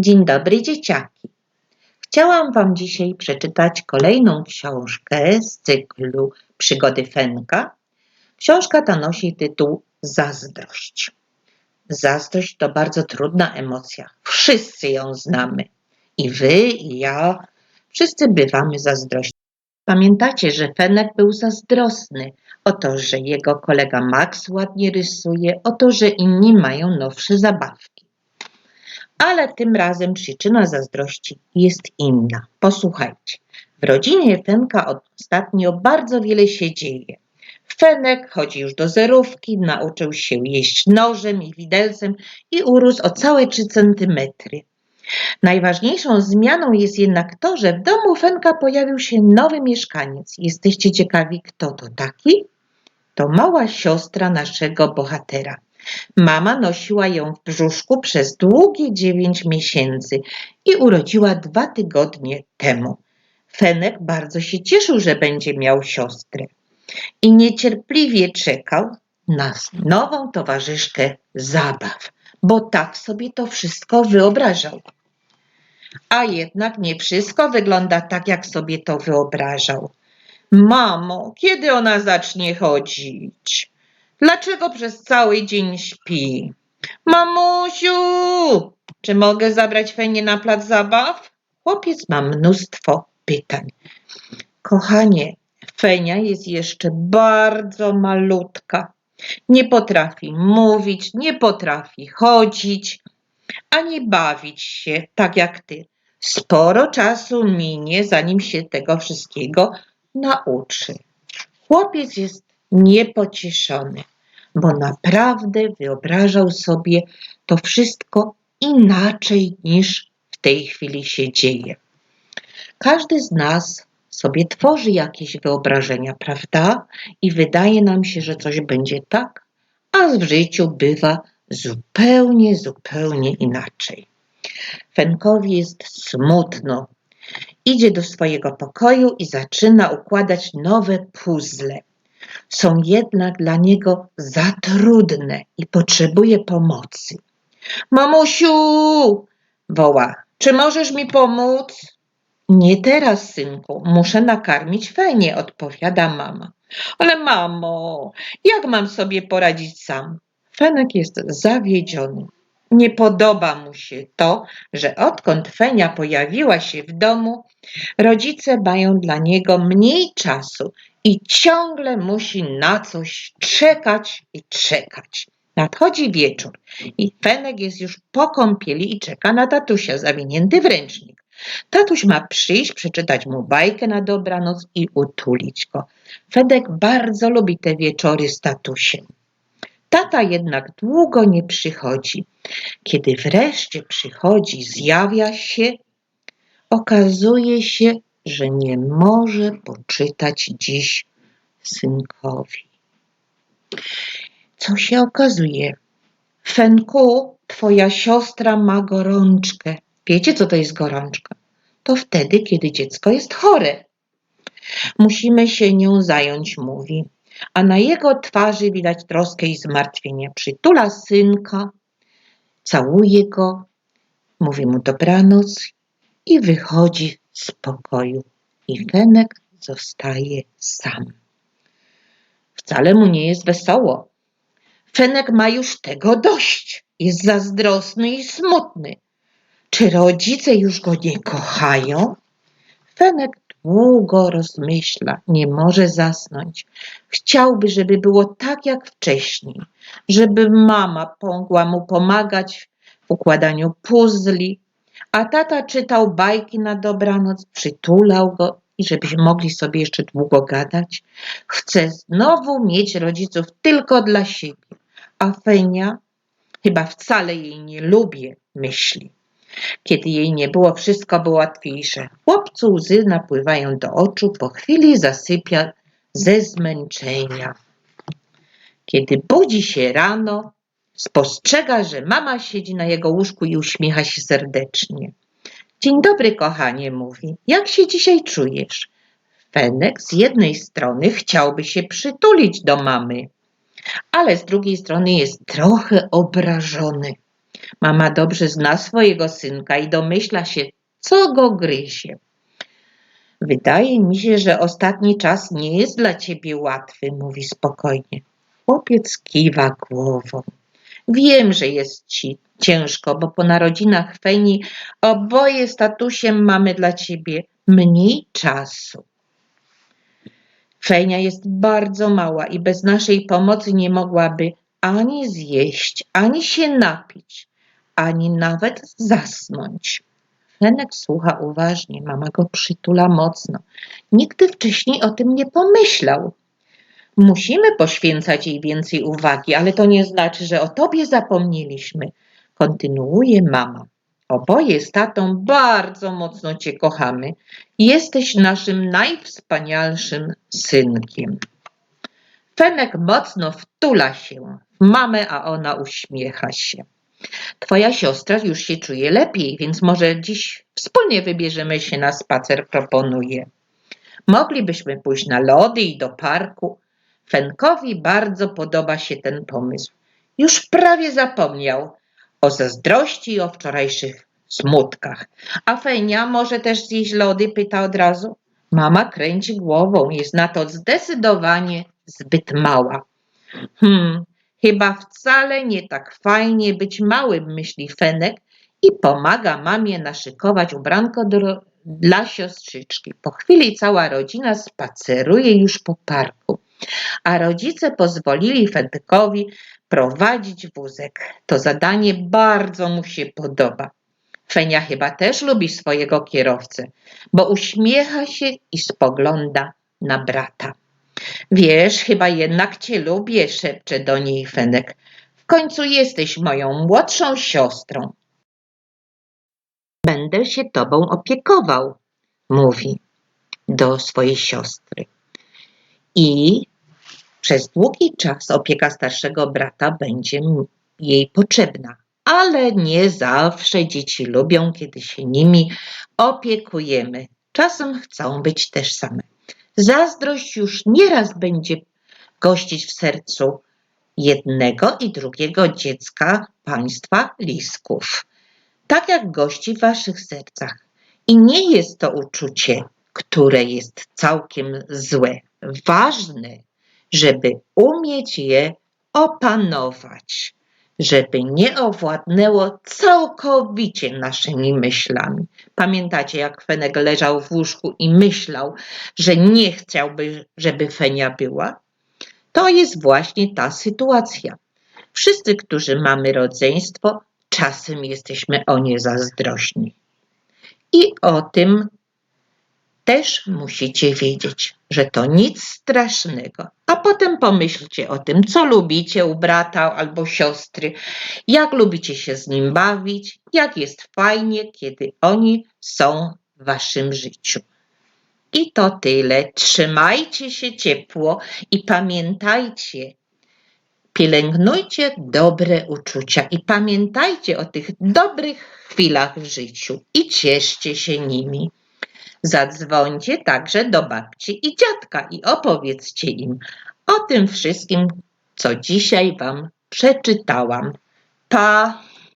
Dzień dobry dzieciaki. Chciałam Wam dzisiaj przeczytać kolejną książkę z cyklu Przygody Fenka. Książka ta nosi tytuł Zazdrość. Zazdrość to bardzo trudna emocja. Wszyscy ją znamy. I Wy, i ja. Wszyscy bywamy zazdrośni. Pamiętacie, że Fenek był zazdrosny o to, że jego kolega Max ładnie rysuje, o to, że inni mają nowsze zabawki. Ale tym razem przyczyna zazdrości jest inna. Posłuchajcie. W rodzinie Fenka ostatnio bardzo wiele się dzieje. Fenek chodzi już do zerówki, nauczył się jeść nożem i widelcem i urósł o całe 3 centymetry. Najważniejszą zmianą jest jednak to, że w domu Fenka pojawił się nowy mieszkaniec. Jesteście ciekawi, kto to taki? To mała siostra naszego bohatera. Mama nosiła ją w brzuszku przez długie dziewięć miesięcy i urodziła dwa tygodnie temu. Fenek bardzo się cieszył, że będzie miał siostrę i niecierpliwie czekał na nową towarzyszkę zabaw, bo tak sobie to wszystko wyobrażał. A jednak nie wszystko wygląda tak, jak sobie to wyobrażał. Mamo, kiedy ona zacznie chodzić? Dlaczego przez cały dzień śpi? Mamusiu, czy mogę zabrać Fenię na plac zabaw? Chłopiec ma mnóstwo pytań. Kochanie, Fenia jest jeszcze bardzo malutka. Nie potrafi mówić, nie potrafi chodzić, ani bawić się tak jak ty. Sporo czasu minie, zanim się tego wszystkiego nauczy. Chłopiec jest niepocieszony, bo naprawdę wyobrażał sobie to wszystko inaczej niż w tej chwili się dzieje. Każdy z nas sobie tworzy jakieś wyobrażenia, prawda? I wydaje nam się, że coś będzie tak, a w życiu bywa zupełnie, zupełnie inaczej. Fenkowi jest smutno. Idzie do swojego pokoju i zaczyna układać nowe puzzle. Są jednak dla niego za trudne i potrzebuje pomocy. Mamusiu! woła. Czy możesz mi pomóc? Nie teraz, synku. Muszę nakarmić Fenię, odpowiada mama. Ale mamo, jak mam sobie poradzić sam? Fenek jest zawiedziony. Nie podoba mu się to, że odkąd Fenia pojawiła się w domu, rodzice mają dla niego mniej czasu i ciągle musi na coś czekać i czekać. Nadchodzi wieczór i Fenek jest już po kąpieli i czeka na tatusia zawinięty w ręcznik. Tatuś ma przyjść, przeczytać mu bajkę na dobranoc i utulić go. Fedek bardzo lubi te wieczory z tatusiem. Tata jednak długo nie przychodzi. Kiedy wreszcie przychodzi, zjawia się, okazuje się, że nie może poczytać dziś synkowi. Co się okazuje? Fenku, twoja siostra ma gorączkę. Wiecie, co to jest gorączka? To wtedy, kiedy dziecko jest chore. Musimy się nią zająć, mówi a na jego twarzy widać troskę i zmartwienie. Przytula synka, całuje go, mówi mu dobranoc i wychodzi z pokoju. I Fenek zostaje sam. Wcale mu nie jest wesoło. Fenek ma już tego dość. Jest zazdrosny i smutny. Czy rodzice już go nie kochają? Fenek Długo rozmyśla, nie może zasnąć. Chciałby, żeby było tak jak wcześniej, żeby mama mogła mu pomagać w układaniu puzli, a tata czytał bajki na dobranoc, przytulał go i żebyśmy mogli sobie jeszcze długo gadać. Chce znowu mieć rodziców tylko dla siebie, a Fenia chyba wcale jej nie lubię, myśli. Kiedy jej nie było, wszystko było łatwiejsze. Chłopcu łzy napływają do oczu, po chwili zasypia ze zmęczenia. Kiedy budzi się rano, spostrzega, że mama siedzi na jego łóżku i uśmiecha się serdecznie. Dzień dobry, kochanie, mówi. Jak się dzisiaj czujesz? Fenek z jednej strony chciałby się przytulić do mamy, ale z drugiej strony jest trochę obrażony. Mama dobrze zna swojego synka i domyśla się, co go gryzie. Wydaje mi się, że ostatni czas nie jest dla ciebie łatwy, mówi spokojnie. Chłopiec kiwa głową. Wiem, że jest ci ciężko, bo po narodzinach Feni oboje z tatusiem mamy dla ciebie mniej czasu. Fenia jest bardzo mała i bez naszej pomocy nie mogłaby ani zjeść, ani się napić, ani nawet zasnąć. Fenek słucha uważnie, mama go przytula mocno. Nigdy wcześniej o tym nie pomyślał. Musimy poświęcać jej więcej uwagi, ale to nie znaczy, że o tobie zapomnieliśmy. Kontynuuje mama. Oboje z tatą bardzo mocno cię kochamy. Jesteś naszym najwspanialszym synkiem. Fenek mocno wtula się w mamę, a ona uśmiecha się. Twoja siostra już się czuje lepiej, więc może dziś wspólnie wybierzemy się na spacer, proponuje. Moglibyśmy pójść na lody i do parku. Fenkowi bardzo podoba się ten pomysł. Już prawie zapomniał o zazdrości i o wczorajszych smutkach. A Fenia może też zjeść lody? Pyta od razu. Mama kręci głową, jest na to zdecydowanie zbyt mała. Hmm, chyba wcale nie tak fajnie być małym, myśli Fenek i pomaga mamie naszykować ubranko do, dla siostrzyczki. Po chwili cała rodzina spaceruje już po parku, a rodzice pozwolili Fenkowi prowadzić wózek. To zadanie bardzo mu się podoba. Fenia chyba też lubi swojego kierowcę, bo uśmiecha się i spogląda na brata. Wiesz, chyba jednak cię lubię, szepcze do niej Fenek. W końcu jesteś moją młodszą siostrą. Będę się tobą opiekował, mówi do swojej siostry. I przez długi czas opieka starszego brata będzie jej potrzebna, ale nie zawsze dzieci lubią, kiedy się nimi opiekujemy. Czasem chcą być też same. Zazdrość już nieraz będzie gościć w sercu jednego i drugiego dziecka państwa lisków, tak jak gości w waszych sercach. I nie jest to uczucie, które jest całkiem złe. Ważne, żeby umieć je opanować, żeby nie owładnęło całkowicie naszymi myślami. Pamiętacie, jak Fenek leżał w łóżku i myślał, że nie chciałby, żeby Fenia była? To jest właśnie ta sytuacja. Wszyscy, którzy mamy rodzeństwo, czasem jesteśmy o nie zazdrośni. I o tym też musicie wiedzieć, że to nic strasznego. A potem pomyślcie o tym, co lubicie u brata albo siostry, jak lubicie się z nim bawić, jak jest fajnie, kiedy oni są w waszym życiu. I to tyle. Trzymajcie się ciepło i pamiętajcie, pielęgnujcie dobre uczucia i pamiętajcie o tych dobrych chwilach w życiu i cieszcie się nimi. Zadzwońcie także do babci i dziadka i opowiedzcie im o tym wszystkim, co dzisiaj Wam przeczytałam. Pa!